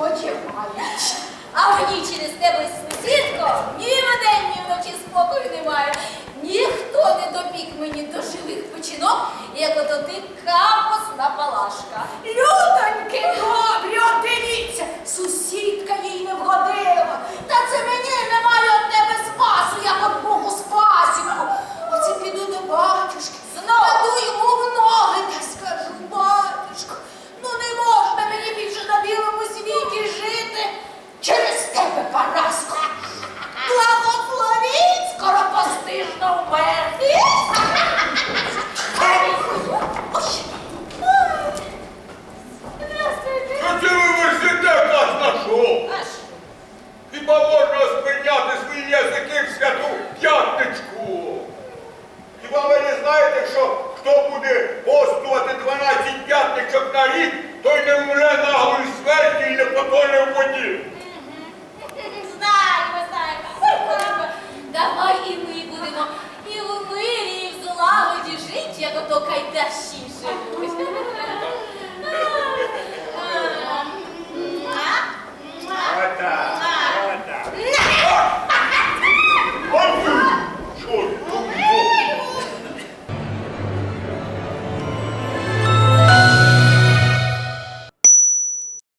мають. А мені через тебе, сусідко, ні вдень, ні вночі спокою немає. Ніхто не допік мені до живих печінок, як ото ти капусна свій язики в святу п'ятничку. Хіба ви не знаєте, що хто буде постувати 12 п'ятничок на рік, той не вмре наглої смерті і не потоне в воді. Знаємо, знаємо. Давай і ми будемо і в мирі, і в злагоді жити, як ото кайдеш.